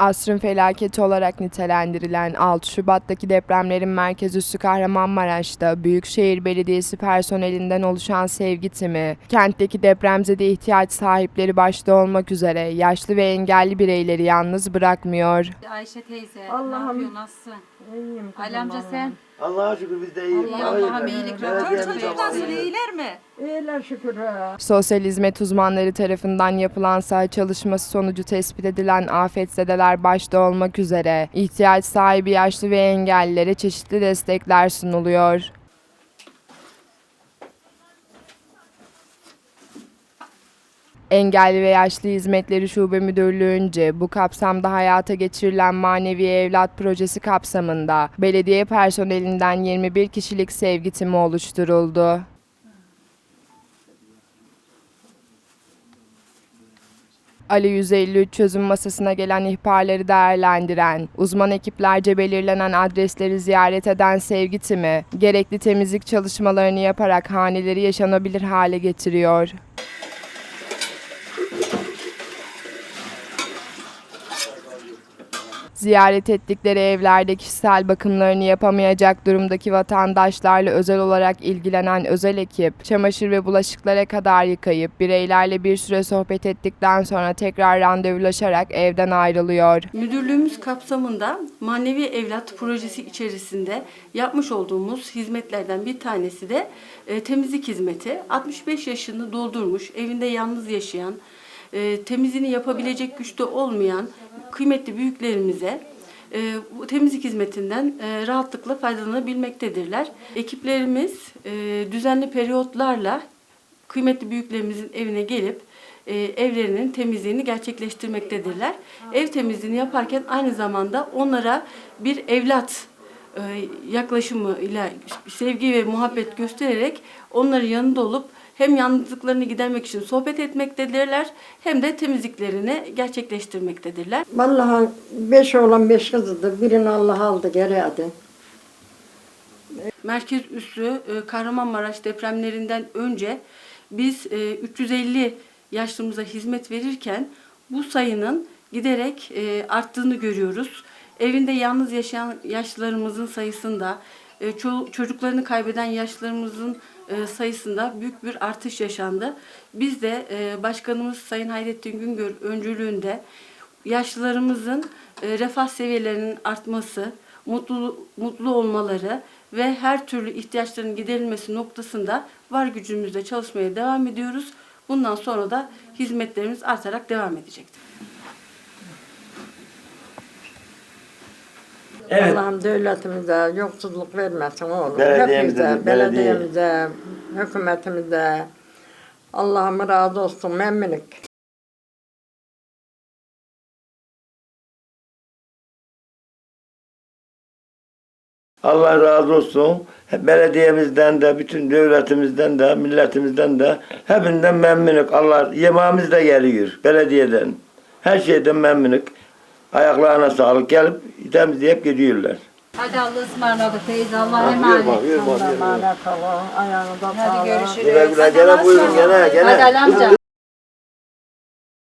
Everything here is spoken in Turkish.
Asrın felaketi olarak nitelendirilen 6 Şubat'taki depremlerin merkez üssü Kahramanmaraş'ta Büyükşehir Belediyesi personelinden oluşan sevgi timi, kentteki depremzede ihtiyaç sahipleri başta olmak üzere yaşlı ve engelli bireyleri yalnız bırakmıyor. Ayşe teyze, Allah'ım. ne yapıyorsun, nasılsın? İyiyim kızım Ali amca sen? Allah'a şükür biz de iyiyiz. İyi, Allah'ım iyilik. Belediyemiz Çocuk nasıl, iyiler mi? İyiler şükür. ha. Sosyal hizmet uzmanları tarafından yapılan saha çalışması sonucu tespit edilen afetzedeler başta olmak üzere ihtiyaç sahibi yaşlı ve engellilere çeşitli destekler sunuluyor. Engelli ve Yaşlı Hizmetleri Şube Müdürlüğü'nce bu kapsamda hayata geçirilen Manevi Evlat Projesi kapsamında belediye personelinden 21 kişilik sevgi timi oluşturuldu. Ali 153 çözüm masasına gelen ihbarları değerlendiren, uzman ekiplerce belirlenen adresleri ziyaret eden sevgi timi, gerekli temizlik çalışmalarını yaparak haneleri yaşanabilir hale getiriyor. Ziyaret ettikleri evlerde kişisel bakımlarını yapamayacak durumdaki vatandaşlarla özel olarak ilgilenen özel ekip, çamaşır ve bulaşıklara kadar yıkayıp bireylerle bir süre sohbet ettikten sonra tekrar randevulaşarak evden ayrılıyor. Müdürlüğümüz kapsamında Manevi Evlat projesi içerisinde yapmış olduğumuz hizmetlerden bir tanesi de e, temizlik hizmeti. 65 yaşını doldurmuş, evinde yalnız yaşayan, e, temizliğini yapabilecek güçte olmayan kıymetli büyüklerimize e, bu temizlik hizmetinden e, rahatlıkla faydalanabilmektedirler. Ekiplerimiz e, düzenli periyotlarla kıymetli büyüklerimizin evine gelip e, evlerinin temizliğini gerçekleştirmektedirler. Ev temizliğini yaparken aynı zamanda onlara bir evlat e, yaklaşımıyla sevgi ve muhabbet göstererek onların yanında olup hem yalnızlıklarını gidermek için sohbet etmektedirler hem de temizliklerini gerçekleştirmektedirler. Vallahi beş oğlan beş kızdı. Birini Allah aldı geri adı. Merkez üssü e, Kahramanmaraş depremlerinden önce biz e, 350 yaşlımıza hizmet verirken bu sayının giderek e, arttığını görüyoruz. Evinde yalnız yaşayan yaşlılarımızın sayısında, e, ço- çocuklarını kaybeden yaşlılarımızın e, sayısında büyük bir artış yaşandı. Biz de e, Başkanımız Sayın Hayrettin Güngör öncülüğünde yaşlılarımızın e, refah seviyelerinin artması, mutlu mutlu olmaları ve her türlü ihtiyaçlarının giderilmesi noktasında var gücümüzle çalışmaya devam ediyoruz. Bundan sonra da hizmetlerimiz artarak devam edecektir. Evet. Allah'ım devletimize yoksulluk vermesin oğlum. Belediyemize Hepimize, belediye. belediyemize, hükümetimize. Allah'ım razı olsun memnunuk. Allah razı olsun. Belediyemizden de, bütün devletimizden de, milletimizden de hepsinden memnunuk. Allah yemeğimiz de geliyor belediyeden. Her şeyden memnunuk. Ayaklarına sağlık. Gelip temizleyip gidiyorlar. Hadi Allah'a ısmarladık teyze, Allah'a Ha, emanet. bak. emanet olun. Ayağınıza Hadi sağlık. görüşürüz. Güle güle Hadi gene buyurun gene gene. Hadi amca.